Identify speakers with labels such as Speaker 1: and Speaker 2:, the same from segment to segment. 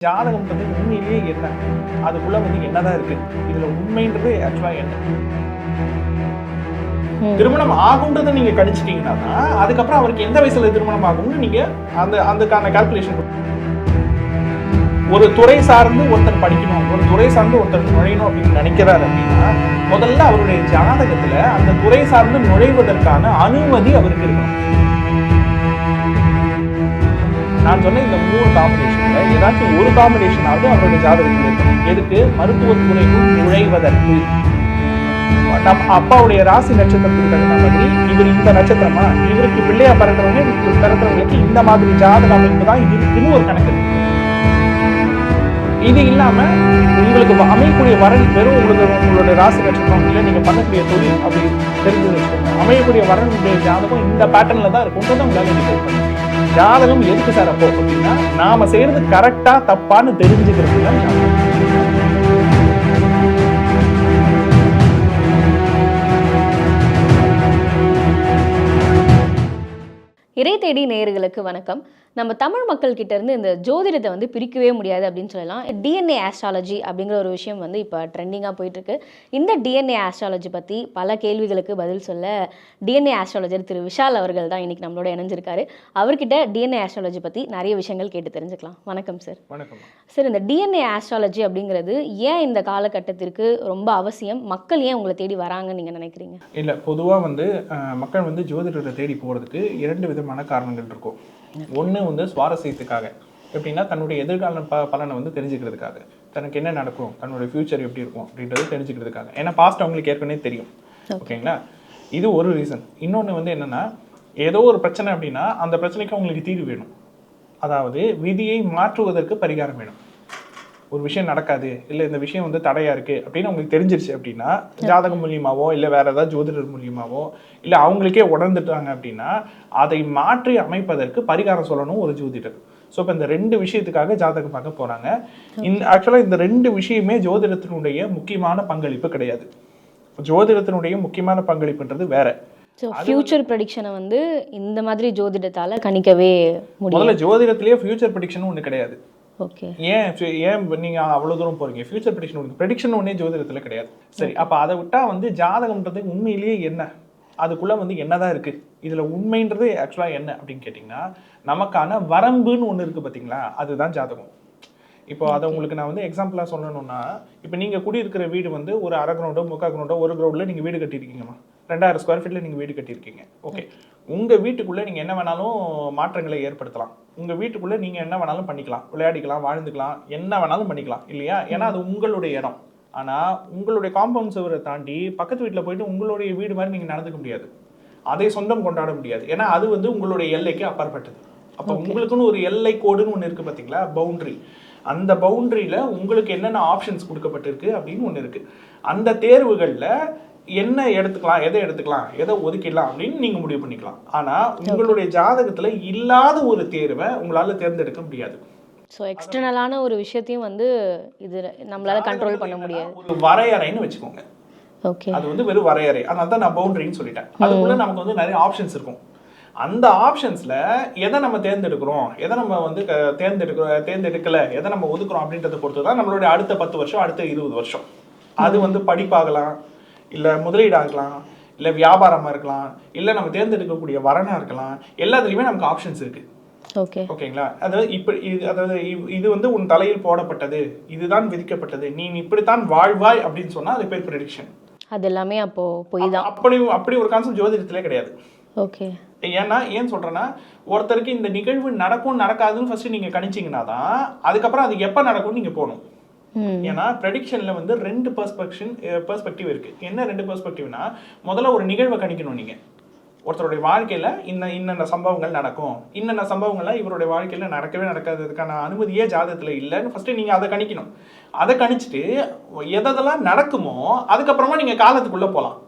Speaker 1: ஜாதகம்ன்றது உண்மையிலேயே என்ன? அதுக்குள்ள வந்து என்னதான் இருக்கு? இதுல உண்மைன்றது ஆக்சுவலா என்ன. திருமணம் ஆகுன்றதை நீங்க கணிச்சிட்டீங்கன்னா அதுக்கப்புறம் அவருக்கு எந்த வயசுல திருமணம் ஆகும்னு நீங்க அந்த அதுக்கான கால்குலேஷன் ஒரு துறை சார்ந்து ஒருத்தர் படிக்கணும் ஒரு துறை சார்ந்து ஒருத்தர் நுழையணும் அப்படின்னு நினைக்கிறாரு அப்படின்னா முதல்ல அவருடைய ஜாதகத்துல அந்த துறை சார்ந்து நுழைவதற்கான அனுமதி அவருக்கு இருக்கணும். நான் சொன்ன இந்த மூணு காம்பினேஷன்ல ஏதாச்சும் ஒரு காம்பினேஷனாவது அவருடைய ஜாதகத்தில் இருக்கும் எதுக்கு? மருத்துவத்துறைக்கும் நுழைவதற்கு. நம் அப்பாவுடைய ராசி நட்சத்திரத்துக்கு தகுந்த மாதிரி? இவர் இந்த நட்சத்திரமா? இவருக்கு பிள்ளையா பிறக்கிறவங்க பிறக்கிறவங்களுக்கு இந்த மாதிரி ஜாதக அமைப்பு தான் இருக்குன்னு ஒரு கணக்கு இருக்கு. இது இல்லாம உங்களுக்கு அமையக்கூடிய வரன் வெறும் உங்களுக்கு ராசி நட்சத்திரம் இல்லை நீங்க பண்ணக்கூடிய தொழில் அப்படி தெரிஞ்சு வச்சுக்கோங்க. அமையக்கூடிய வரனுடைய ஜாதகம் இந்த பேட்டர்ன்ல தான் இருக்கும். உங்களால் டிசைட் பண்ண ஜாதகம் எதுக்கு சார் அப்போ அப்படின்னா நாம செய்யறது கரெக்டா தப்பான்னு தெரிஞ்சுக்கிறது தான்
Speaker 2: இறை தேடி நேயர்களுக்கு வணக்கம். நம்ம தமிழ் மக்கள் கிட்ட இருந்து இந்த ஜோதிடத்தை வந்து பிரிக்கவே முடியாது அப்படின்னு சொல்லலாம். டிஎன்ஏ ஆஸ்ட்ராலஜி அப்படிங்கிற ஒரு விஷயம் வந்து இப்போ ட்ரெண்டிங்காக போயிட்டு இருக்கு இந்த டிஎன்ஏ ஆஸ்ட்ராலஜி பற்றி பல கேள்விகளுக்கு பதில் சொல்ல டிஎன்ஏ ஆஸ்ட்ராலஜர் திரு விஷால் அவர்கள் தான் இன்னைக்கு நம்மளோட இணைஞ்சிருக்காரு. அவர்கிட்ட டிஎன்ஏ ஆஸ்ட்ராலஜி பற்றி நிறைய விஷயங்கள் கேட்டு தெரிஞ்சுக்கலாம். வணக்கம் சார்
Speaker 1: வணக்கம்.
Speaker 2: சார் இந்த டிஎன்ஏ ஆஸ்ட்ராலஜி அப்படிங்கிறது ஏன் இந்த காலகட்டத்திற்கு ரொம்ப அவசியம்? மக்கள் ஏன் உங்களை தேடி வராங்கன்னு நீங்கள் நினைக்கிறீங்க?
Speaker 1: இல்ல பொதுவா வந்து மக்கள் வந்து ஜோதிடரை தேடி போறதுக்கு இரண்டு விதமான காரணங்கள் இருக்கும். ஒண்ணு வந்து சுவாரஸ்யத்துக்காக. எப்படின்னா தன்னுடைய எதிர்கால ப பலனை வந்து தெரிஞ்சுக்கிறதுக்காக. தனக்கு என்ன நடக்கும் தன்னுடைய ஃபியூச்சர் எப்படி இருக்கும் அப்படின்றது தெரிஞ்சுக்கிறதுக்காக. ஏன்னா பாஸ்ட் அவங்களுக்கு ஏற்கனவே தெரியும். ஓகேங்களா? இது ஒரு ரீசன் இன்னொன்று வந்து என்னன்னா ஏதோ ஒரு பிரச்சனை அப்படின்னா அந்த பிரச்சனைக்கு அவங்களுக்கு தீர்வு வேணும். அதாவது விதியை மாற்றுவதற்கு பரிகாரம் வேணும். ஒரு விஷயம் நடக்காது இல்லை இந்த விஷயம் வந்து தடையா இருக்கு அப்படின்னு அவங்களுக்கு தெரிஞ்சிருச்சு அப்படின்னா ஜாதகம் மூலியமாவோ இல்லை வேற ஏதாவது ஜோதிடர் மூலியமாவோ இல்லை அவங்களுக்கே உணர்ந்துட்டாங்க அப்படின்னா அதை மாற்றி அமைப்பதற்கு பரிகாரம் சொல்லணும் ஒரு ஜோதிடர் ஸோ இப்போ இந்த ரெண்டு விஷயத்துக்காக ஜாதகம் பார்க்க போறாங்க. இந்த ஆக்சுவலாக இந்த ரெண்டு விஷயமே ஜோதிடத்தினுடைய முக்கியமான பங்களிப்பு கிடையாது. ஜோதிடத்தினுடைய முக்கியமான பங்களிப்புன்றது வேற.
Speaker 2: ஸோ ஃபியூச்சர் ப்ரெடிக்ஷனை வந்து இந்த மாதிரி ஜோதிடத்தால் கணிக்கவே முடியும்
Speaker 1: முதல்ல ஜோதிடத்திலேயே ஃபியூச்சர் ப்ரெடிக்ஷன் ஒன்று கிடையாது.
Speaker 2: ஓகே
Speaker 1: ஏன் ஏன் நீங்க அவ்வளவு தூரம் போறீங்க? ஃபியூச்சர் ப்ரெடிக்ஷன் ஒன்று ப்ரெடிக்ஷன் ஒன்னே ஜோதிடத்துல கிடையாது. சரி அப்ப அதை விட்டா வந்து ஜாதகம்ன்றது உண்மையிலேயே என்ன? அதுக்குள்ள வந்து என்னதான் இருக்கு? இதுல உண்மைன்றது ஆக்சுவலா என்ன அப்படின்னு கேட்டிங்கன்னா நமக்கான வரம்புன்னு ஒண்ணு இருக்கு பாத்தீங்களா? அதுதான் ஜாதகம். இப்போ அதை உங்களுக்கு நான் வந்து எக்ஸாம்பிளாக சொல்லணும்னா இப்போ நீங்கள் குடியிருக்கிற வீடு வந்து ஒரு அரை கிரவுண்டோ முக்கால் கிரவுண்டோ ஒரு கிரவுண்டில் நீங்கள் வீடு கட்டியிருக்கீங்கம்மா. ரெண்டாயிரம் ஸ்கொயர் ஃபீட்டில் நீங்கள் வீடு கட்டியிருக்கீங்க. ஓகே உங்கள் வீட்டுக்குள்ளே நீங்கள் என்ன வேணாலும் மாற்றங்களை ஏற்படுத்தலாம். உங்கள் வீட்டுக்குள்ளே நீங்கள் என்ன வேணாலும் பண்ணிக்கலாம். விளையாடிக்கலாம் வாழ்ந்துக்கலாம் என்ன வேணாலும் பண்ணிக்கலாம் இல்லையா? ஏன்னா அது உங்களுடைய இடம். ஆனால் உங்களுடைய காம்பவுண்ட் சுவரை தாண்டி பக்கத்து வீட்டில் போயிட்டு உங்களுடைய வீடு மாதிரி நீங்கள் நடந்துக்க முடியாது. அதை சொந்தம் கொண்டாட முடியாது. ஏன்னா அது வந்து உங்களுடைய எல்லைக்கு அப்பாற்பட்டது. அப்போ உங்களுக்குன்னு ஒரு எல்லை கோடுன்னு ஒன்று இருக்கு பார்த்தீங்களா பவுண்டரி அந்த பவுண்டரியில உங்களுக்கு என்னென்ன ஆப்ஷன்ஸ் கொடுக்கப்பட்டிருக்கு அப்படின்னு ஒன்று இருக்கு. அந்த தேர்வுகளில் என்ன எடுத்துக்கலாம் எதை எடுத்துக்கலாம் எதை ஒதுக்கிடலாம் அப்படின்னு நீங்க முடிவு பண்ணிக்கலாம். ஆனா உங்களுடைய ஜாதகத்துல இல்லாத ஒரு தேர்வை உங்களால தேர்ந்தெடுக்க முடியாது.
Speaker 2: ஸோ எக்ஸ்டர்னலான ஒரு விஷயத்தையும் வந்து இது நம்மளால கண்ட்ரோல் பண்ண முடியாது.
Speaker 1: ஒரு வரையறைன்னு வச்சுக்கோங்க.
Speaker 2: ஓகே
Speaker 1: அது வந்து வெறும் வரையறை. அதனால தான் நான் பவுண்டரின்னு சொல்லிட்டேன். அதுக்குள்ள நமக்கு வந்து நிறைய ஆப்ஷன்ஸ் இருக்கும். அந்த ஆப்ஷன்ஸ்ல எதை நம்ம தேர்ந்தெடுக்கிறோம்? எதை நம்ம வந்து க- தேர்ந்தெடுக்க தேர்ந்தெடுக்கல? எதை நம்ம ஒதுக்குறோம் அப்படின்றத பொறுத்து தான் நம்மளுடைய அடுத்த பத்து வருஷம் அடுத்த இருபது வருஷம். அது வந்து படிப்பாகலாம் இல்ல முதலீடு ஆகலாம் இல்ல வியாபாரமா இருக்கலாம் இல்ல நம்ம தேர்ந்தெடுக்கக்கூடிய வரனா இருக்கலாம். எல்லாத்துலயுமே நமக்கு ஆப்ஷன்ஸ் இருக்கு.
Speaker 2: ஓகே
Speaker 1: ஓகேங்களா அதாவது இப்படி இது அதாவது இது வந்து உன் தலையில் போடப்பட்டது. இதுதான் விதிக்கப்பட்டது. நீ இப்படித்தான் வாழ்வாய் அப்படின்னு சொன்னா அது பேர் ப்ரெடிக்ஷன்
Speaker 2: அது எல்லாமே அப்போ பொய் தான்.
Speaker 1: அப்படி அப்படி ஒரு கான்செப்ட் ஜோதிடத்திலே கிடையாது.
Speaker 2: ஓகே
Speaker 1: ஏன்னா ஏன் சொல்றேன்னா ஒருத்தருக்கு இந்த நிகழ்வு நடக்கும் நடக்காதுன்னு ஃபர்ஸ்ட் நீங்க கணிச்சீங்கன்னா தான் அதுக்கப்புறம் அது எப்ப நடக்கும்னு நீங்க போகணும். ஏன்னா ப்ரெடிக்ஷன்ல வந்து ரெண்டு பெர்ஸ்பெக்ஷன் பெர்ஸ்பெக்டிவ் இருக்கு. என்ன ரெண்டு பெர்ஸ்பெக்டிவ்னா முதல்ல ஒரு நிகழ்வை கணிக்கணும் நீங்க. ஒருத்தருடைய வாழ்க்கையில இன்ன இன்னென்ன சம்பவங்கள் நடக்கும்? இன்னென்ன சம்பவங்கள்லாம் இவருடைய வாழ்க்கையில நடக்கவே நடக்காததுக்கான அனுமதியே ஜாதகத்துல இல்லைன்னு ஃபர்ஸ்ட் நீங்க அதை கணிக்கணும். அதை கணிச்சுட்டு எதெல்லாம் நடக்குமோ அதுக்கப்புறமா நீங்க காலத்துக்குள்ள போலாம்.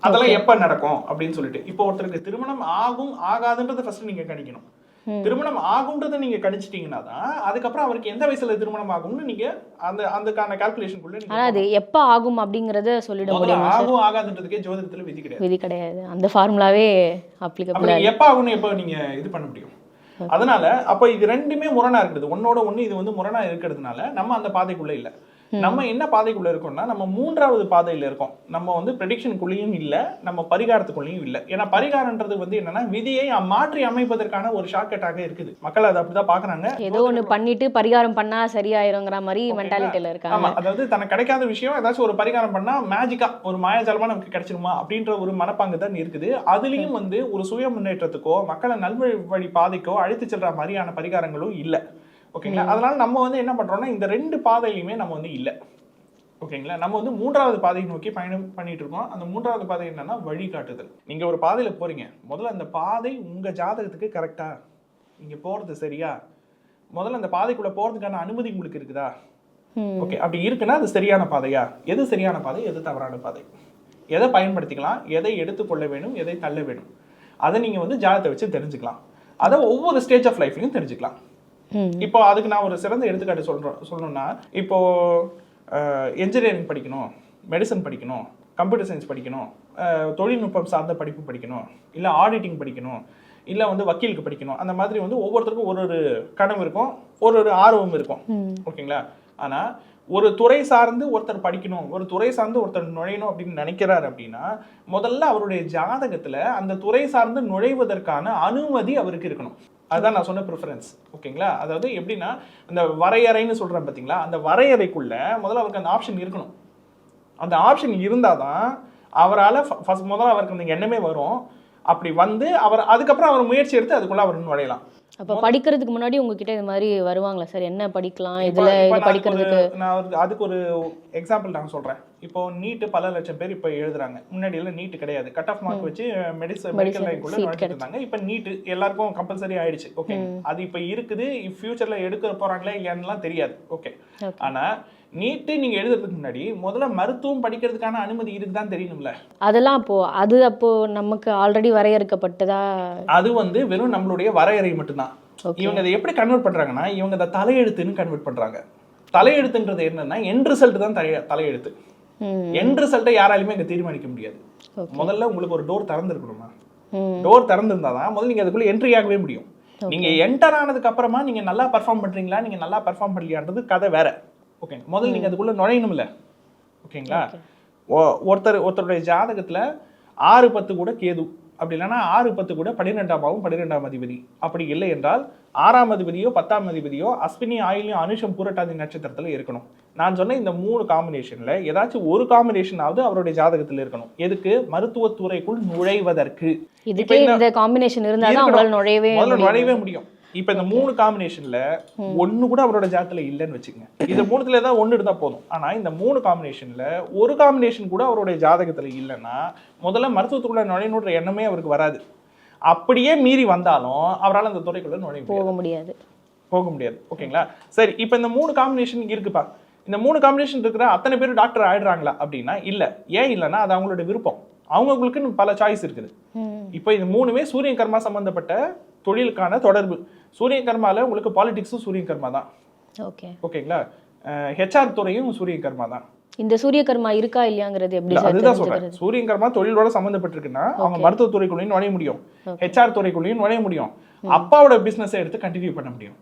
Speaker 1: அதெல்லாம் எப்ப நடக்கும் அப்படின்னு சொல்லிட்டு. இப்போ ஒருத்தருக்கு திருமணம் ஆகும் ஆகாதுன்றதை ஃபர்ஸ்ட் நீங்க கணிக்கணும். திருமணம் ஆகுன்றதை நீங்க கணிச்சிட்டீங்கன்னா தான் அதுக்கப்புறம் அவருக்கு எந்த வயசுல திருமணம் ஆகும்னு நீங்க அந்த அதுக்கான நீங்க
Speaker 2: ஆனா அது எப்போ ஆகும் அப்படிங்கிறத சொல்லிட முடியுமா
Speaker 1: ஆகும் ஆகாதுன்றதுக்கே ஜோதிடத்துல விதி கிடையாது.
Speaker 2: விதி கிடையாது. அந்த ஃபார்முலாவே அப்ளிகபிள்
Speaker 1: எப்ப ஆகும்னு எப்ப நீங்க இது பண்ண முடியும்? அதனால அப்ப இது ரெண்டுமே முரணா இருக்குது ஒன்னோட ஒண்ணு இது வந்து முரணா இருக்கிறதுனால நம்ம அந்த பாதைக்குள்ள இல்ல. நம்ம என்ன பாதைக்குள்ள இருக்கோம்னா நம்ம மூன்றாவது பாதையில இருக்கோம். நம்ம வந்து ப்ரெடிக்ஷனுக்குள்ளேயும் இல்ல நம்ம பரிகாரத்துக்குள்ளேயும் இல்ல. ஏன்னா பரிகாரம்ன்றது வந்து என்னன்னா விதியை மாற்றி அமைப்பதற்கான ஒரு ஷார்ட்கட்டாக இருக்குது. மக்கள் அதை அப்படிதான் பாக்குறாங்க.
Speaker 2: ஏதோ ஒண்ணு பண்ணிட்டு பரிகாரம் பண்ணா சரியாயிருங்கிற மாதிரி மென்டாலிட்டியில
Speaker 1: ஆமா
Speaker 2: இருக்காங்க.
Speaker 1: அதாவது தனக்கு கிடைக்காத விஷயம் ஏதாச்சும் ஒரு பரிகாரம் பண்ணா மேஜிக்கா ஒரு மாயாஜாலமா நமக்கு கிடைச்சிருமா அப்படின்ற ஒரு மனப்பாங்கு தான் இருக்குது. அதுலயும் வந்து ஒரு சுய முன்னேற்றத்துக்கோ மக்களை நல்வழி வழி பாதைக்கோ அழைத்து செல்ற மாதிரியான பரிகாரங்களும் இல்ல. ஓகேங்களா? அதனால நம்ம வந்து என்ன பண்றோம்னா இந்த ரெண்டு பாதையிலுமே நம்ம வந்து இல்ல. ஓகேங்களா? நம்ம வந்து மூன்றாவது பாதையை நோக்கி பயணம் பண்ணிட்டு இருக்கோம். அந்த மூன்றாவது பாதை என்னன்னா வழிகாட்டுதல். நீங்க ஒரு பாதையில போறீங்க. முதல்ல அந்த பாதை உங்க ஜாதகத்துக்கு கரெக்டா நீங்க போறது சரியா? முதல்ல அந்த பாதைக்குள்ள போறதுக்கான அனுமதி உங்களுக்கு இருக்குதா. ஓகே அப்படி இருக்குன்னா அது சரியான பாதையா? எது சரியான பாதை? எது தவறான பாதை? எதை பயன்படுத்திக்கலாம்? எதை எடுத்துக்கொள்ள வேணும்? எதை தள்ள வேணும்? அதை நீங்க வந்து ஜாதகத்தை வச்சு தெரிஞ்சுக்கலாம். அதை ஒவ்வொரு ஸ்டேஜ் ஆஃப் லைஃப்லையும் தெரிஞ்சுக்கலாம். இப்போ அதுக்கு நான் ஒரு சிறந்த எடுத்துக்காட்டு சொல்றோம் சொல்லணும்னா இப்போ என்ஜினியரிங் படிக்கணும் மெடிசன் படிக்கணும் கம்ப்யூட்டர் சயின்ஸ் படிக்கணும் தொழில்நுட்பம் சார்ந்த படிப்பு படிக்கணும் இல்லை ஆடிட்டிங் படிக்கணும் இல்லை வந்து வக்கீலுக்கு படிக்கணும் அந்த மாதிரி வந்து ஒவ்வொருத்தருக்கும் ஒரு ஒரு கனவு இருக்கும் ஒரு ஒரு ஆர்வம் இருக்கும். ஓகேங்களா? ஆனா ஒரு துறை சார்ந்து ஒருத்தர் படிக்கணும் ஒரு துறை சார்ந்து ஒருத்தர் நுழையணும் அப்படின்னு நினைக்கிறார் அப்படின்னா முதல்ல அவருடைய ஜாதகத்துல அந்த துறை சார்ந்து நுழைவதற்கான அனுமதி அவருக்கு இருக்கணும். அதுதான் நான் சொன்ன ப்ரிஃபரன்ஸ் ஓகேங்களா? அதாவது எப்படின்னா அந்த வரையறைன்னு சொல்கிறேன் பார்த்தீங்களா அந்த வரையறைக்குள்ள முதல்ல அவருக்கு அந்த ஆப்ஷன் இருக்கணும். அந்த ஆப்ஷன் இருந்தால் தான் அவரால் ஃபஸ்ட் முதல்ல அவருக்கு அந்த எண்ணமே வரும். அப்படி வந்து அவர் அதுக்கப்புறம் அவர் முயற்சி எடுத்து அதுக்குள்ளே அவர் நுழையலாம்
Speaker 2: அப்ப படிக்கிறதுக்கு முன்னாடி உங்ககிட்ட இது மாதிரி வருவாங்களா சார்? என்ன படிக்கலாம்? இதுல இது படிக்கிறதுக்கு?
Speaker 1: நான் ஒரு- அதுக்கு ஒரு எக்ஸாம்பிள் நான் சொல்றேன். இப்போ நீட்டு பல லட்சம் பேர் இப்போ எழுதுறாங்க. முன்னாடி எல்லாம் நீட் கிடையாது. கட் ஆஃப் மார்க் வச்சு மெடிசன் மெடிக்கல் லைன்குள்ள இருந்தாங்க. இப்போ நீட் எல்லாருக்கும் கம்பல்சரி ஆயிடுச்சு. ஓகே அது இப்போ இருக்குது. ஃபியூச்சர்ல எடுக்க போறாங்களா இல்லையான்னுலாம் தெரியாது. Okay
Speaker 2: Okay.
Speaker 1: நீட்டு நீங்க எழுதுறதுக்கு முன்னாடி முதல்ல மருத்துவம் படிக்கிறதுக்கான அனுமதி இருக்குதான் தெரியணும்ல.
Speaker 2: அதெல்லாம் அப்போ அது அப்போ நமக்கு ஆல்ரெடி வரையறுக்கப்பட்டதா?
Speaker 1: அது வந்து வெறும் நம்மளுடைய வரையறை மட்டும்தான். இவங்க அதை எப்படி கன்வெர்ட் பண்றாங்கன்னா இவங்க அதை தலையெழுத்துன்னு கன்வெர்ட் பண்றாங்க. தலையெழுத்துன்றது என்னன்னா என் ரிசல்ட் தான் தலை தலையெழுத்து. என் ரிசல்ட்டை யாராலையுமே இங்க தீர்மானிக்க முடியாது. முதல்ல உங்களுக்கு ஒரு டோர் திறந்துருக்கணுமா. டோர் திறந்திருந்தாதான் முதல்ல நீங்க அதுக்குள்ள என்ட்ரி ஆகவே முடியும். நீங்க என்டர் ஆனதுக்கு அப்புறமா நீங்க நல்லா பெர்ஃபார்ம் பண்றீங்களா? நீங்க நல்லா பெர்ஃபார்ம் பண்ணலையான்றது கதை வேற. ஓகே முதல்ல நீங்க அதுக்குள்ள நுழையணும்ல. ஓகேங்களா? ஒருத்தர் ஒருத்தருடைய ஜாதகத்துல ஆறு பத்து கூட கேது. அப்படி இல்லைன்னா ஆறு பத்து கூட பன்னிரெண்டாம் பாவம் பன்னிரெண்டாம் அதிபதி. அப்படி இல்லை என்றால் ஆறாம் அதிபதியோ பத்தாம் அதிபதியோ அஸ்வினி ஆயிலையும் அனுஷம் பூரட்டாதி நட்சத்திரத்துல இருக்கணும். நான் சொன்ன இந்த மூணு காம்பினேஷன்ல ஏதாச்சும் ஒரு காம்பினேஷனாவது அவருடைய ஜாதகத்துல இருக்கணும். எதுக்கு? மருத்துவத்துறைக்குள் நுழைவதற்கு.
Speaker 2: இதுக்கே இந்த காம்பினேஷன் அவங்களால நுழையவே.
Speaker 1: நுழையவே முடியும். இப்ப இந்த மூணு காம்பினேஷன்ல ஒண்ணு கூட அவரோட ஜாதத்துல இல்லைன்னு வச்சுக்கங்க. இந்த மூணுத்துல ஏதாவது ஒண்ணு இருந்தா போதும். ஆனா இந்த மூணு காம்பினேஷன்ல ஒரு காம்பினேஷன் கூட அவருடைய ஜாதகத்துல இல்லைன்னா முதல்ல மருத்துவத்துக்குள்ள நுழையணுன்ற எண்ணமே அவருக்கு வராது. அப்படியே மீறி வந்தாலும் அவரால் அந்த துறைக்குள்ள நுழைய
Speaker 2: போக முடியாது.
Speaker 1: போக முடியாது. ஓகேங்களா? சரி இப்போ இந்த மூணு காம்பினேஷன் இருக்குப்பா இந்த மூணு காம்பினேஷன் இருக்கிற அத்தனை பேர் டாக்டர் ஆயிடுறாங்களா அப்படின்னா இல்ல. ஏன் இல்லைன்னா அது அவங்களோட விருப்பம். அவங்களுக்குன்னு பல சாய்ஸ் இருக்குது.
Speaker 2: ம்.
Speaker 1: இப்போ இது மூணுமே சூரிய கர்மா சம்பந்தப்பட்ட தொழிலுக்கான தொடர்பு. சூரிய கர்மால உங்களுக்கு பாலிடிக்ஸும் சூரிய கர்மா தான்.
Speaker 2: ஓகே
Speaker 1: ஓகேங்களா? ஹெச்ஆர் துறையும் சூரிய கர்மா தான்.
Speaker 2: இந்த சூரிய கர்மா இருக்கா இல்லையாங்கிறது எப்படி
Speaker 1: அதுதான் சொல்றேன். சூரிய கர்மா தொழிலோட சம்பந்தப்பட்டிருக்குன்னா அவங்க மருத்துவ துறைக்குள்ளேயும் நுழைய முடியும். ஹெச்ஆர் துறைக்குள்ளேயும் நுழைய முடியும். அப்பாவோட பிசினஸ் எடுத்து கண்டினியூ பண்ண முடியும்.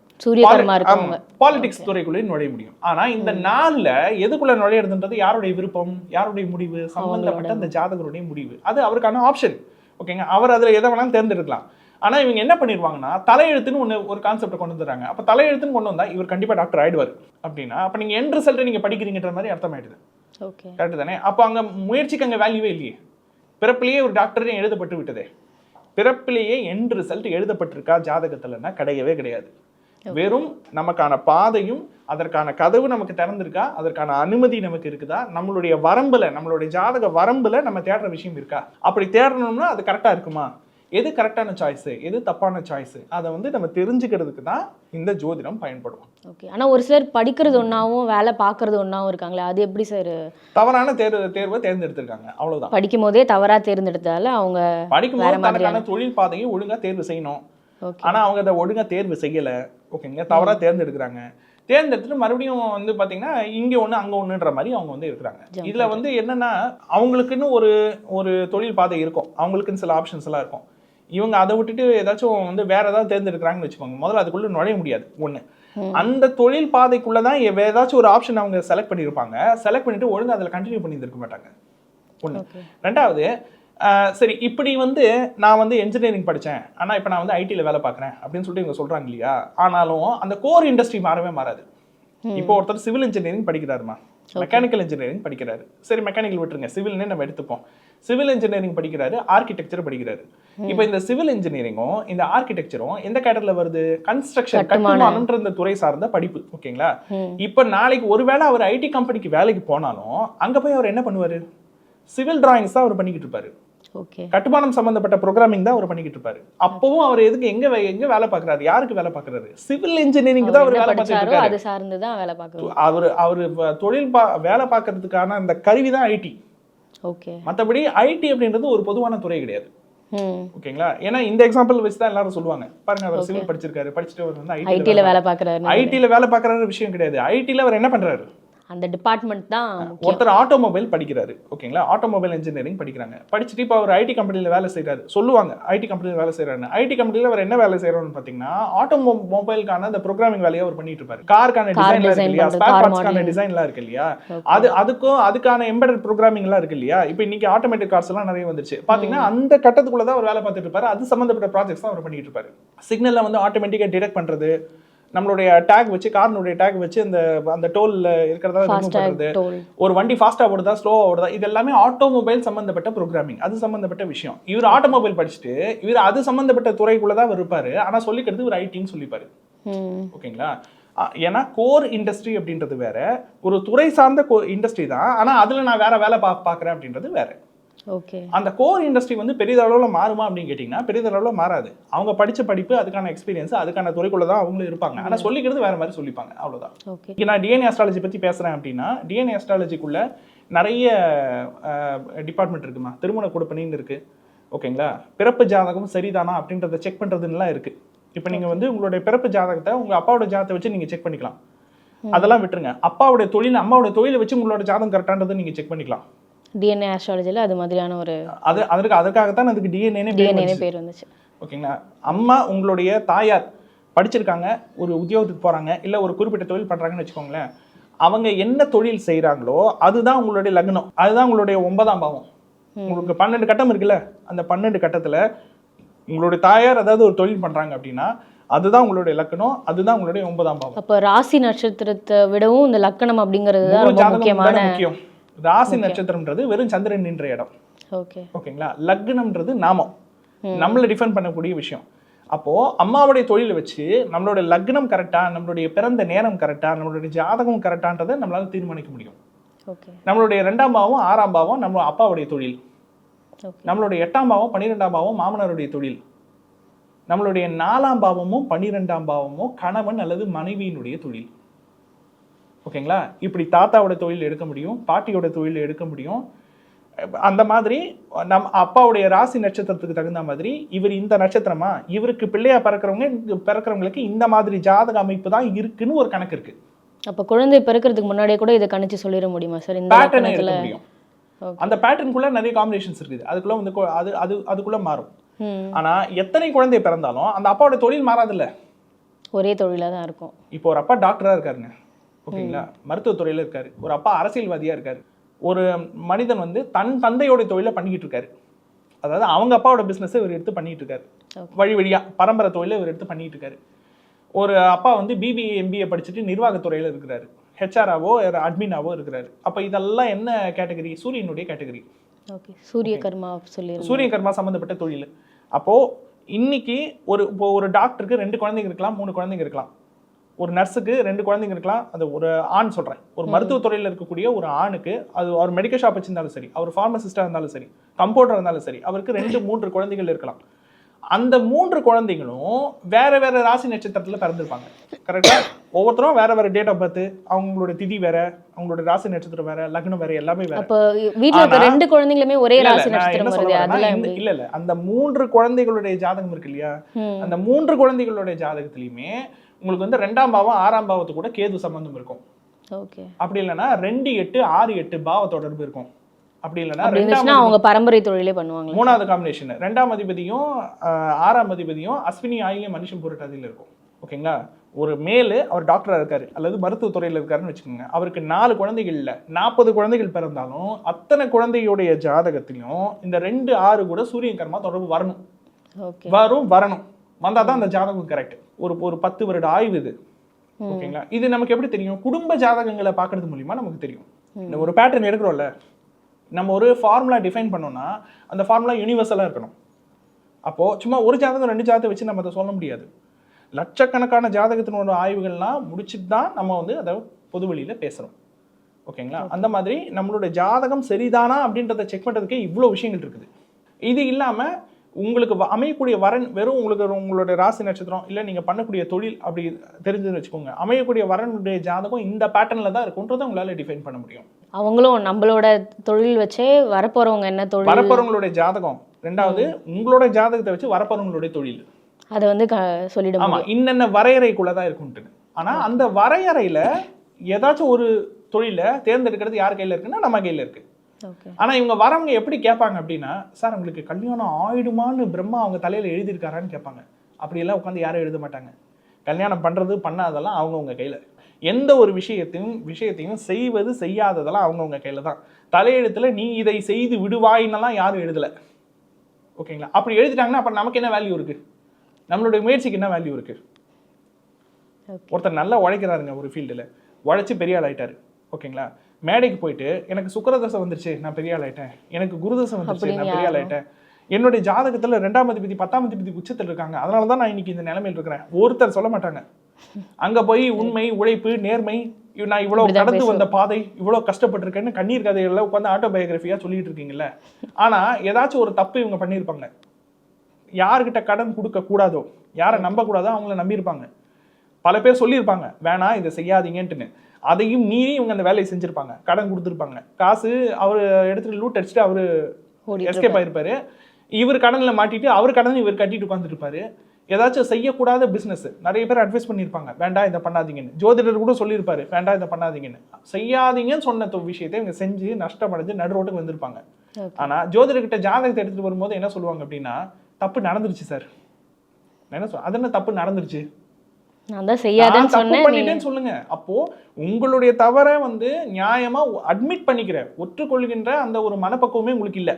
Speaker 1: பாலிடிக்ஸ் துறைக்குள்ளேயும் நுழைய முடியும். ஆனா இந்த நாள்ல எதுக்குள்ள நுழையிறதுன்றது யாருடைய விருப்பம் யாருடைய முடிவு சம்பந்தப்பட்ட அந்த ஜாதகருடைய முடிவு. அது அவருக்கான ஆப்ஷன் ஓகேங்க அவர் அதுல எதை வேணாலும் தேர்ந்தெடுக்கலாம். ஆனா இவங்க என்ன பண்ணிருவாங்கன்னா தலையெழுத்துன்னு ஒண்ணு ஒரு கான்செப்ட் கொண்டு வந்துடுறாங்க. அப்ப தலையெழுத்துன்னு கொண்டு வந்தா இவர் கண்டிப்பா டாக்டர் ஆயிடுவார். அப்படின்னா அப்ப நீங்க என் ரிசல்ட் நீங்க படிக்கிறீங்கன்ற மாதிரி அர்த்தமாயிடுது.
Speaker 2: ஓகே
Speaker 1: கரெக்ட் தானே? அப்போ அங்க முயற்சிக்கு அங்க வேல்யூவே இல்லையே. பிறப்பிலேயே ஒரு டாக்டரே எழுதப்பட்டு விட்டதே. பிறப்பிலேயே என் ரிசல்ட் எழுதப்பட்டிருக்கா ஜாதகத்துலன்னா கிடையவே கிடையாது. வெறும் நமக்கான பாதையும் அதற்கான கதவு நமக்கு திறந்திருக்கா அதற்கான அனுமதி நமக்கு இருக்குதா நம்மளுடைய வரம்புல நம்மளுடைய ஜாதக வரம்புல நம்ம தேடுற விஷயம் இருக்கா? அப்படி தேடணும்னா அது கரெக்டா இருக்குமா? எது கரெக்டான சாய்ஸ் எது தப்பான சாய்ஸ் அதை வந்து நம்ம தெரிஞ்சுக்கிறதுக்கு தான் இந்த ஜோதிடம் பயன்படும்.
Speaker 2: ஓகே ஆனா ஒரு சிலர் படிக்கிறது ஒண்ணாவும் வேலை பார்க்கறது ஒண்ணாவும் இருக்காங்களே அது எப்படி சார்
Speaker 1: தவறான தேர்வு தேர்வை தேர்ந்தெடுத்திருக்காங்க. அவ்வளவுதான்.
Speaker 2: படிக்கும் போதே தவறா தேர்ந்தெடுத்ததால அவங்க வேற
Speaker 1: படிக்கும்போது
Speaker 2: மாதிரியான-
Speaker 1: தனக்கான தொழில் பாதையை ஒழுங்கா தேர்வு செய்யணும்.
Speaker 2: ஓகே
Speaker 1: ஆனா அவங்க அதை ஒழுங்கா தேர்வு செய்யல. ஓகேங்க தவறா தேர்ந்தெடுக்கிறாங்க. தேர்ந்தெடுத்துட்டு மறுபடியும் வந்து பாத்தீங்கன்னா இங்க ஒண்ணு அங்க ஒண்ணுன்ற மாதிரி அவங்க வந்து இருக்கிறாங்க. இதுல வந்து என்னன்னா அவங்களுக்குன்னு ஒரு ஒரு தொழில் பாதை இருக்கும். அவங்களுக்குன்னு சில ஆப்ஷன்ஸ் எல்லாம் இருக்கும். இவங்க அதை விட்டுட்டு ஏதாச்சும் வந்து வேற ஏதாவது தேர்ந்தெடுக்கிறாங்கன்னு வச்சுக்கோங்க. முதல்ல அதுக்குள்ள நுழைய முடியாது ஒண்ணு.
Speaker 2: ம்.
Speaker 1: அந்த தொழில் பாதைக்குள்ள தான் வேற ஏதாச்சும் ஒரு ஆப்ஷன் அவங்க செலக்ட் பண்ணியிருப்பாங்க. செலக்ட் பண்ணிட்டு ஒழுங்கா அதில் கண்டினியூ பண்ணியிருக்க மாட்டாங்க. ஒண்ணு.
Speaker 2: ஓகே
Speaker 1: ரெண்டாவது சரி இப்படி வந்து நான் வந்து இன்ஜினியரிங் படித்தேன் ஆனால் இப்போ நான் வந்து ஐடியில் வேலை பார்க்குறேன் அப்படின்னு சொல்லிட்டு இவங்க சொல்கிறாங்க இல்லையா? ஆனாலும் அந்த கோர் இண்டஸ்ட்ரி மாறவே மாறாது. இப்போ ஒருத்தர் சிவில் இன்ஜினியரிங் படிக்கிறாருமா? மெக்கானிக்கல் இன்ஜினியரிங் படிக்கிறாரு. சரி மெக்கானிக்கல் விட்டுருங்க. சிவில்னே நம்ம எடுத்துப்போம். சிவில் இன்ஜினியரிங் படிக்கிறாரு ஆர்கிடெக்சர் படிக்கிறாரு. இப்போ இந்த சிவில் இன்ஜினியரிங்கும் இந்த ஆர்கிடெக்சரும் எந்த கேட்டர்ல வருது? கன்ஸ்ட்ரக்ஷன்
Speaker 2: கட்டுமான.
Speaker 1: கட்டுமானம்ன்ற இந்த துறை சார்ந்த படிப்பு ஓகேங்களா. இப்போ நாளைக்கு ஒருவேளை அவர் ஐடி கம்பெனிக்கு வேலைக்கு போனாலும் அங்க போய் அவர் என்ன பண்ணுவாரு? சிவில் டிராயிங்ஸ் தான் அவர் பண்ணிக்கிட்டு இருப்பாரு.
Speaker 2: ஓகே.
Speaker 1: கட்டுமானம் சம்பந்தப்பட்ட ப்ரோக்ராமிங் தான் அவர் பண்ணிக்கிட்டு இருப்பாரு. அப்பவும் அவர் எதுக்கு எங்க எங்க வேலை பார்க்கறாரு? யாருக்கு வேலை பார்க்கறாரு? சிவில் இன்ஜினியரிங் தான் அவர் வேலை பார்த்துட்டு
Speaker 2: அது சார்ந்து தான் வேலை பார்க்கணும்
Speaker 1: அவர் அவர் தொழில் பா வேலை பார்க்கறதுக்கான அந்த கருவி தான் ஐடி
Speaker 2: ஓகே
Speaker 1: மற்றபடி ஐடி அப்படின்றது ஒரு பொதுவான துறை கிடையாது. ஓகேங்களா? ஏன்னா இந்த எக்ஸாம்பிள் வச்சு தான் எல்லாரும் சொல்லுவாங்க. பாருங்க அவர் சிவில் படிச்சிருக்காரு படிச்சுட்டு அவர் வந்து
Speaker 2: ஐடியில்
Speaker 1: ஐடி
Speaker 2: வேலை பார்க்குறாரு.
Speaker 1: ஐடியில் வேலை பார்க்கறாரு விஷயம் கிடையாது. ஐடியில் அவர் என்ன பண்றாரு?
Speaker 2: அந்த டிபார்ட்மெண்ட் தான்
Speaker 1: ஒருத்தர் ஆட்டோமொபைல் படிக்கிறாரு ஓகேங்களா ஆட்டோமொபைல் இன்ஜினியரிங் படிக்கிறாங்க. படிச்சுட்டு இப்போ அவர் ஐடி கம்பெனியில் வேலை செய்றாரு. சொல்லுவாங்க ஐடி கம்பெனியில் வேலை செய்கிறாரு ஐடி கம்பெனியில் அவர் என்ன வேலை செய்யறோம்னு பார்த்தீங்கன்னா ஆட்டோமொபைலுக்கான அந்த ப்ரோக்ராமிங் வேலையை அவர் பண்ணிட்டு இருப்பாரு. காருக்கான டிசைன்லாம் இருக்கு இல்லையா? ஸ்பேர் பார்ட்ஸ்க்கான. டிசைன்லாம் இருக்கு இல்லையா. அது அதுக்கும் அதுக்கான எம்பெடட் ப்ரோக்ராமிங்லாம் இருக்கு இல்லையா? இப்போ இன்னைக்கு ஆட்டோமேட்டிக் கார்ஸ் எல்லாம் நிறைய வந்துருச்சு. பாத்தீங்கன்னா அந்த கட்டத்துக்குள்ள தான் அவர் வேலை பார்த்துட்டு இருப்பாரு. அது சம்பந்தப்பட்ட ப்ராஜெக்ட்ஸ் தான் அவர் பண்ணிட்டு இருப்பாரு. சிக்னல்ல வந்து ஆட்டோமேட்டிக்கா டிடெக்ட் பண்றது நம்மளுடைய டேக் வச்சு கார்னுடைய டேக் வச்சு அந்த அந்த டோல்ல இருக்கிறதா ரிமூவ்
Speaker 2: டோல்
Speaker 1: ஒரு வண்டி ஃபாஸ்ட்டாக ஓடுதா ஸ்லோவாக ஓடுதா இது எல்லாமே ஆட்டோமொபைல் சம்மந்தப்பட்ட ப்ரோக்ராமிங் அது சம்மந்தப்பட்ட விஷயம். இவர் ஆட்டோமொபைல் படிச்சுட்டு இவர் அது சம்மந்தப்பட்ட துறைக்குள்ள தான் இருப்பாரு. ஆனால் சொல்லிக்கிறது ஒரு ஐடின்னு சொல்லிப்பாரு. ஓகேங்களா? ஏன்னா கோர் இண்டஸ்ட்ரி அப்படின்றது வேற. ஒரு துறை சார்ந்த கோ இண்டஸ்ட்ரி தான். ஆனால் அதில் நான் வேற வேலை பா பார்க்குறேன் அப்படின்றது வேற.
Speaker 2: ஓகே
Speaker 1: அந்த கோர் இண்டஸ்ட்ரி வந்து பெரிதளவில் மாறுமா அப்படின்னு கேட்டிங்கன்னா பெரிதளவில் மாறாது. அவங்க படிச்ச படிப்பு அதுக்கான எக்ஸ்பீரியன்ஸ் அதுக்கான துறைக்குள்ள தான் அவங்களும் இருப்பாங்க. ஆனால் சொல்லிக்கிறது வேற மாதிரி சொல்லிப்பாங்க. அவ்வளவுதான்.
Speaker 2: ஓகே
Speaker 1: இங்க நான் டிஎன்ஏ அஸ்ட்ராலஜி பற்றி பேசுகிறேன் அப்படின்னா டிஎன்ஏ அஸ்ட்ராலஜிக்குள்ள நிறைய டிபார்ட்மெண்ட் இருக்குமா? திருமண கொடுப்பணின்னு இருக்கு. ஓகேங்களா பிறப்பு ஜாதகம் சரிதானா அப்படின்றத செக் பண்ணுறதுலாம் இருக்கு. இப்போ நீங்கள் வந்து உங்களுடைய பிறப்பு ஜாதகத்தை உங்கள் அப்பாவோட ஜாதகத்தை வச்சு நீங்கள் செக் பண்ணிக்கலாம். அதெல்லாம் விட்டுருங்க. அப்பாவுடைய தொழில் அம்மாவோட தொழிலை வச்சு உங்களோட ஜாதகம் கரெக்டான்றதை நீங்கள் செக் பண்ணிக்கலாம்.
Speaker 2: டிஎன்ஏ ஆஸ்ட்ராலஜியில் அது மாதிரியான ஒரு
Speaker 1: அது அதற்கு அதற்காகத்தான் அதுக்கு டிஎன்ஏனே
Speaker 2: டிஎன்ஏ பேர் வந்துச்சு.
Speaker 1: ஓகேங்களா? அம்மா உங்களுடைய தாயார் படிச்சிருக்காங்க ஒரு உத்தியோகத்துக்கு போறாங்க இல்ல ஒரு குறிப்பிட்ட தொழில் பண்றாங்கன்னு வச்சுக்கோங்களேன். அவங்க என்ன தொழில் செய்றாங்களோ அதுதான் உங்களுடைய லக்னம். அதுதான் உங்களுடைய ஒன்பதாம் பாவம். உங்களுக்கு பன்னெண்டு கட்டம் இருக்குல்ல? அந்த பன்னெண்டு கட்டத்துல உங்களுடைய தாயார் அதாவது ஒரு தொழில் பண்றாங்க அப்படின்னா அதுதான் உங்களுடைய லக்னம் அதுதான் உங்களுடைய ஒன்பதாம் பாவம்.
Speaker 2: அப்போ ராசி நட்சத்திரத்தை விடவும் இந்த லக்கணம் அப்படிங்கிறது முக்கியமான
Speaker 1: முக்கியம். ராசி நட்சத்திரம்ன்றது வெறும் சந்திரன் நின்ற இடம்.
Speaker 2: ஓகே
Speaker 1: ஓகேங்களா? லக்னம்ன்றது நாமம். நம்மளை டிஃபைன் பண்ணக்கூடிய விஷயம். அப்போ அம்மாவுடைய தொழிலை வச்சு நம்மளோட லக்னம் கரெக்டா நம்மளுடைய பிறந்த நேரம் கரெக்டா நம்மளுடைய ஜாதகம் கரெக்டான்றதை நம்மளால தீர்மானிக்க முடியும். நம்மளுடைய ரெண்டாம் பாவம் ஆறாம் பாவம் நம்ம அப்பாவுடைய தொழில். நம்மளுடைய எட்டாம் பாவம் பன்னிரெண்டாம் பாவம் மாமனாருடைய தொழில். நம்மளுடைய நாலாம் பாவமும் பன்னிரெண்டாம் பாவமும் கணவன் அல்லது மனைவியினுடைய தொழில். ஓகேங்களா? இப்படி தாத்தாவோட தொழில் எடுக்க முடியும் பாட்டியோட தொழில் எடுக்க முடியும். அந்த மாதிரி நம் அப்பாவுடைய ராசி நட்சத்திரத்துக்கு தகுந்த மாதிரி இவர் இந்த நட்சத்திரமா? இவருக்கு பிள்ளையா பிறக்கிறவங்க பிறக்கிறவங்களுக்கு இந்த மாதிரி ஜாதக அமைப்பு தான் இருக்குன்னு ஒரு கணக்கு இருக்கு.
Speaker 2: அப்போ குழந்தை பிறக்கிறதுக்கு முன்னாடியே கூட இதை கணிச்சு சொல்லிட முடியுமா சார்? இந்த
Speaker 1: பேட்டர்னை முடியும். அந்த பேட்டர்னுக்குள்ள நிறைய காம்பினேஷன்ஸ் இருக்குது. அதுக்குள்ள வந்து அது அது அதுக்குள்ள மாறும். ஆனா எத்தனை குழந்தை பிறந்தாலும் அந்த அப்பாவோட தொழில் மாறாதுல்ல.
Speaker 2: ஒரே தொழிலாக தான் இருக்கும்.
Speaker 1: இப்போ ஒரு அப்பா டாக்டரா இருக்காருங்க. ஓகேங்களா? மருத்துவத்துறையில இருக்காரு. ஒரு அப்பா அரசியல்வாதியா இருக்காரு. ஒரு மனிதன் வந்து தன் தந்தையோட தொழிலை பண்ணிக்கிட்டு இருக்காரு. அதாவது அவங்க அப்பாவோட பிசினஸ் இவர் எடுத்து பண்ணிட்டு இருக்காரு. வழி வழியா பரம்பரை தொழிலை இவர் எடுத்து பண்ணிட்டு இருக்காரு. ஒரு அப்பா வந்து பிபிஏ எம்பிஏ படிச்சுட்டு நிர்வாகத்துறையில இருக்கிறாரு. ஹெச்ஆராவோ அட்மினாவோ இருக்கிறாரு. அப்ப இதெல்லாம் என்ன கேட்டகரி சூரியனுடைய கேட்டகரி
Speaker 2: ஓகே. சூரிய கர்மா சொல்லிடுங்க
Speaker 1: சூரிய கர்மா சம்மந்தப்பட்ட தொழில். அப்போ இன்னைக்கு ஒரு இப்போ ஒரு டாக்டருக்கு ரெண்டு குழந்தைங்க இருக்கலாம் மூணு குழந்தைங்க இருக்கலாம். ஒரு நர்ஸுக்கு ரெண்டு குழந்தைங்க இருக்கலாம் அது ஒரு ஆண் சொல்றேன். ஒரு மருத்துவத் துறையில இருக்கக்கூடிய ஒரு ஆணுக்கு அது அவர் மெடிக்கல் ஷாப் வச்சிருந்தாலும் சரி அவர் ஃபார்மசிஸ்டா இருந்தாலும் சரி கம்பவுண்டர் இருந்தாலும் சரி அவருக்கு ரெண்டு மூன்று குழந்தைகள் இருக்கலாம். அந்த மூன்று குழந்தைகளும் வேற வேற ராசி நட்சத்திரத்துல பிறந்திருப்பாங்க. கரெக்டா ஒவ்வொருத்தரும் வேற வேற டேட் ஆஃப் பர்த் அவங்களோட திதி வேற அவங்களோட ராசி நட்சத்திரம் வேற லக்னம் வேற எல்லாமே வேற. ஆனா-
Speaker 2: ரெண்டு குழந்தைங்களுமே ஒரே ராசி நட்சத்திரம்
Speaker 1: இல்ல இல்ல அந்த மூன்று குழந்தைகளுடைய ஜாதகம் இருக்கு இல்லையா? அந்த மூன்று குழந்தைகளுடைய ஜாதகத்திலயுமே உங்களுக்கு வந்து ரெண்டாம் பாவம் ஆறாம் பாவத்து கூட கேது சம்பந்தம் இருக்கும். அப்படி இல்லைன்னா ரெண்டு எட்டு ஆறு எட்டு பாவ தொடர்பு இருக்கும். அப்படி இல்லைன்னா
Speaker 2: அவங்க பரம்பரை தொழிலே பண்ணுவாங்களா.
Speaker 1: மூணாவது காம்பினேஷன் ரெண்டாம் அதிபதியும் ஆறாம் அதிபதியும் அஸ்வினி ஆயிலியம் மனுஷன் பொருட்டாதியில் இருக்கும். ஓகேங்களா? ஒரு மேலு அவர் டாக்டரா இருக்காரு அல்லது மருத்துவத்துறையில் இருக்காருன்னு வச்சுக்கோங்க. அவருக்கு நாலு குழந்தைகள் இல்லை. நாற்பது குழந்தைகள் பிறந்தாலும் அத்தனை குழந்தையுடைய ஜாதகத்திலையும் இந்த ரெண்டு ஆறு கூட சூரியன் கர்மா தொடர்பு வரணும். வரும் வரணும். வந்தால் தான் அந்த ஜாதகம் கரெக்ட் ஒரு ஒரு பத்து வருட ஆய்வு இது. ஓகேங்களா? இது நமக்கு எப்படி தெரியும்? குடும்ப ஜாதகங்களை பார்க்கறது மூலியமா நமக்கு தெரியும். இந்த ஒரு பேட்டர்ன் எடுக்கிறோம்ல நம்ம ஒரு ஃபார்முலா டிஃபைன் பண்ணோம்னா அந்த ஃபார்முலா யூனிவர்சலாக இருக்கணும். அப்போ சும்மா ஒரு ஜாதகம் ரெண்டு ஜாதகம் வச்சு நம்ம அதை சொல்ல முடியாது. லட்சக்கணக்கான ஜாதகத்தினோட ஆய்வுகள்லாம் முடிச்சுட்டு தான் நம்ம வந்து அதை பொது வெளியில பேசுறோம். ஓகேங்களா? அந்த மாதிரி நம்மளோட ஜாதகம் சரிதானா அப்படின்றத செக் பண்றதுக்கே இவ்வளோ விஷயங்கள் இருக்குது. இது இல்லாம உங்களுக்கு அமையக்கூடிய வரன் வெறும் உங்களுக்கு ஒரு உங்களோட ராசி நட்சத்திரம் இல்லை நீங்கள் பண்ணக்கூடிய தொழில் அப்படி தெரிஞ்சுன்னு வச்சுக்கோங்க. அமையக்கூடிய வரனுடைய ஜாதகம் இந்த பேட்டர்னில் தான் இருக்குன்றதை உங்களால் டிஃபைன் பண்ண முடியும்.
Speaker 2: அவங்களும் நம்மளோட தொழில் வச்சே வரப்போறவங்க என்ன தொழில்?
Speaker 1: வரப்போறவங்களுடைய ஜாதகம். ரெண்டாவது உங்களோட ஜாதகத்தை வச்சு வரப்போறவங்களுடைய தொழில்.
Speaker 2: அதை வந்து க சொல்லிட
Speaker 1: ஆமா
Speaker 2: முடியும்.
Speaker 1: இன்னென்ன வரையறைக்குள்ள தான் இருக்கும்ட்டு ஆனா அந்த வரையறையில ஏதாச்சும் ஒரு தொழிலை தேர்ந்தெடுக்கிறது யார் கையில இருக்குன்னா நம்ம கையில இருக்கு.
Speaker 2: ஓகே
Speaker 1: ஆனா இவங்க வரவங்க எப்படி கேட்பாங்க அப்படின்னா சார் உங்களுக்கு கல்யாணம் ஆயிடுமான்னு பிரம்மா அவங்க தலையில எழுதியிருக்காரான்னு கேட்பாங்க. அப்படியெல்லாம் உட்காந்து யாரும் எழுத மாட்டாங்க. கல்யாணம் பண்றது பண்ணாதெல்லாம் அவங்கவுங்க கையில. எந்த ஒரு விஷயத்தையும் விஷயத்தையும் செய்வது செய்யாததெல்லாம் அவங்கவுங்க கையில தான். தலையெழுத்துல நீ இதை செய்து விடுவாயின்னெல்லாம் யாரும் எழுதல. ஓகேங்களா? அப்படி எழுதிட்டாங்கன்னா அப்ப நமக்கு என்ன வேல்யூ இருக்கு? நம்மளுடைய முயற்சிக்கு என்ன வேல்யூ இருக்கு?
Speaker 2: ஓகே
Speaker 1: ஒருத்தர் நல்லா உழைக்கிறாருங்க ஒரு ஃபீல்டில் உழைச்சி பெரிய ஆள் ஆயிட்டாரு. ஓகேங்களா? மேடைக்கு போயிட்டு எனக்கு சுக்கரதசை வந்துருச்சு நான் பெரிய ஆள் ஆயிட்டேன். எனக்கு குருதசை வந்துருச்சு நான் பெரிய ஆள்
Speaker 2: யாரும்
Speaker 1: ஆயிட்டேன். என்னுடைய ஜாதகத்துல ரெண்டாம் அதிபதி பத்தாம் அதிபதி உச்சத்தில் இருக்காங்க. அதனால தான் நான் இன்னைக்கு இந்த நிலைமையில் இருக்கிறேன். ஒருத்தர் சொல்ல மாட்டாங்க. அங்க போய் உண்மை உழைப்பு நேர்மை நான் இவ்வளவு
Speaker 2: இப்படிதான்
Speaker 1: கடந்து. வந்த பாதை இவ்வளவு கஷ்டப்பட்டிருக்கேன்னு கண்ணீர் கதைகள்ல உட்காந்து ஆட்டோபயோகிராஃபியா சொல்லிட்டு இருக்கீங்கல்ல. ஆனா ஏதாச்சும் ஒரு தப்பு இவங்க பண்ணியிருப்பாங்க. யார்கிட்ட கடன் கொடுக்க கூடாதோ யாரை நம்ப கூடாதோ அவங்கள நம்பியிருப்பாங்க. பல பேர் சொல்லியிருப்பாங்க வேணாம் இதை செய்யாதீங்கன்ட்டுன்னு. அதையும் மீறி இவங்க அந்த வேலையை செஞ்சிருப்பாங்க. கடன் கொடுத்துருப்பாங்க. காசு அவர் எடுத்துட்டு லூட் அடிச்சுட்டு அவர் எஸ்கேப் ஆயிருப்பாரு. இவர் கடன்ல மாட்டிட்டு அவர் கடன் இவர் கட்டிட்டு உட்காந்துட்டு இருப்பாரு ஏதாச்சும் செய்யக்கூடாத பிசினஸ் நிறைய பேர் அட்வைஸ் பண்ணியிருப்பாங்க. வேண்டாம் இதை பண்ணாதீங்கன்னு. ஜோதிடர் கூட சொல்லியிருப்பாரு. வேண்டாம் இதை பண்ணாதீங்கன்னு. செய்யாதீங்கன்னு சொன்ன விஷயத்தை இவங்க செஞ்சு நஷ்டமடைஞ்சு நடு ரோட்டுக்கு வந்திருப்பாங்க.
Speaker 2: Okay.
Speaker 1: ஆனா ஜோதிடர்கிட்ட ஜாதகத்தை எடுத்துட்டு வரும்போது என்ன சொல்லுவாங்க அப்படின்னா தப்பு நடந்துருச்சு சார். என்ன சொல்ல அது என்ன தப்பு நடந்துருச்சு?
Speaker 2: நான் தான் செய்யாதேன்னு சொன்னேன்
Speaker 1: சொல்லுங்க. அப்போ உங்களுடைய தவறை வந்து நியாயமா அட்மிட் பண்ணிக்கிற ஒற்றுக்கொள்கின்ற அந்த ஒரு மனப்பக்குவமே உங்களுக்கு இல்ல.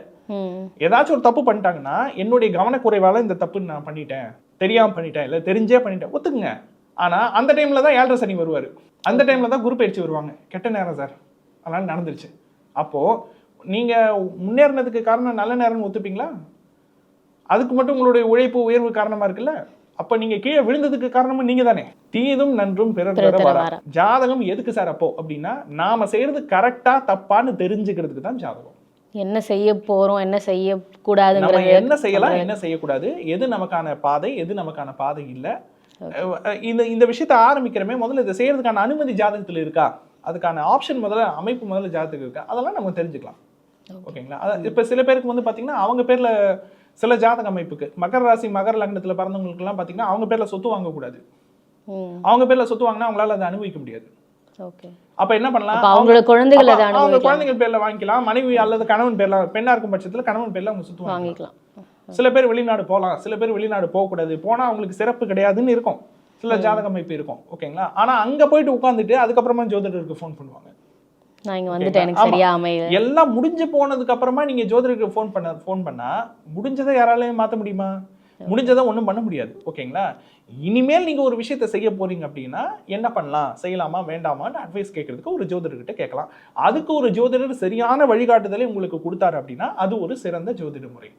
Speaker 1: ஏதாச்சும் ஒரு தப்பு பண்ணிட்டாங்கன்னா என்னுடைய கவனக்குறைவால இந்த தப்பு நான் பண்ணிட்டேன். தெரியாம பண்ணிட்டேன் இல்ல தெரிஞ்சே பண்ணிட்டேன். ஒத்துக்குங்க. ஆனா அந்த டைம்ல தான் ஏழரை சனி வருவாரு. அந்த டைம்ல தான் குரு பயிற்சி வருவாங்க. கெட்ட நேரம் சார். அதனால நடந்துருச்சு. அப்போ நீங்க முன்னேறினதுக்கு காரணம் நல்ல நேரம்னு ஒத்துப்பீங்களா? அதுக்கு மட்டும் உங்களுடைய உழைப்பு உயர்வு காரணமா இருக்குல்ல? அப்ப நீங்க கீழே விழுந்ததுக்கு காரணமும் நீங்க தானே தீதும் நன்றும் பிறர். ஜாதகம் எதுக்கு சார் அப்போ? அப்படின்னா நாம செய்யறது கரெக்டா தப்பான்னு தெரிஞ்சுக்கிறதுக்கு தான் ஜாதகம்.
Speaker 2: என்ன செய்ய போறோம் என்ன செய்ய கூடாதுங்கிறது
Speaker 1: என்ன செய்யலாம் என்ன செய்யக்கூடாது எது நமக்கான பாதை எது நமக்கான பாதை இல்ல. இந்த இந்த விஷயத்தை ஆரம்பிக்கிறமே முதல்ல இதை செய்யறதுக்கான அனுமதி ஜாதகத்துல இருக்கா? அதுக்கான ஆப்ஷன் முதல்ல அமைப்பு முதல்ல ஜாதகத்துக்கு இருக்கா? அதெல்லாம் நம்ம தெரிஞ்சுக்கலாம். ஓகேங்களா? இப்ப சில பேருக்கு வந்து பாத்தீங்கன்னா அவங்க பேர்ல சில ஜாதக அமைப்புக்கு. மகர ராசி மகர லக்னத்துல பிறந்தவங்களுக்கு எல்லாம் பாத்தீங்கன்னா அவங்க பேர்ல சொத்து வாங்கக்கூடாது. அவங்க பேர்ல சொத்து வாங்கினா அவங்களால அதை அனுபவிக்க முடியாது. அப்ப என்ன பண்ணலாம்?
Speaker 2: அவங்களோட குழந்தைகள்
Speaker 1: அவங்க குழந்தைகள் பேர்ல வாங்கிக்கலாம். மனைவி அல்லது கணவன் பேர்ல பெண்ணா இருக்கும் பட்சத்துல கணவன் பேர்ல அவங்க சொத்து வாங்கிக்கலாம்.
Speaker 2: வாங்கிக்கலாம்.
Speaker 1: சில பேர் வெளிநாடு போகலாம் சில பேர் வெளிநாடு போகக்கூடாது. போனா அவங்களுக்கு சிறப்பு கிடையாதுன்னு இருக்கும். சில ஜாதக அமைப்பு இருக்கும். ஓகேங்களா? ஆனா அங்க போயிட்டு உட்காந்துட்டு அதுக்கப்புறமா ஜோதிடருக்கு ஃபோன் பண்ணுவாங்க.
Speaker 2: நான் இங்க வந்துட்டேன் எனக்கு. சரியா அமையல.
Speaker 1: எல்லாம் முடிஞ்சு போனதுக்கு அப்புறமா நீங்க ஜோதிடருக்கு ஃபோன் பண்ண ஃபோன் பண்ணா முடிஞ்சதை யாராலையும் மாத்த முடியுமா? முடிஞ்சதை ஒண்ணும் பண்ண முடியாது. ஓகேங்களா? இனிமேல் நீங்க ஒரு விஷயத்தை செய்ய போறீங்க அப்படின்னா என்ன பண்ணலாம்? செய்யலாமா? வேண்டாமான்னு அட்வைஸ் கேட்கறதுக்கு ஒரு ஜோதிடர்கிட்ட கேட்கலாம். அதுக்கு ஒரு ஜோதிடர் சரியான வழிகாட்டுதலை உங்களுக்கு கொடுத்தாரு அப்படின்னா அது ஒரு சிறந்த ஜோதிட முறை.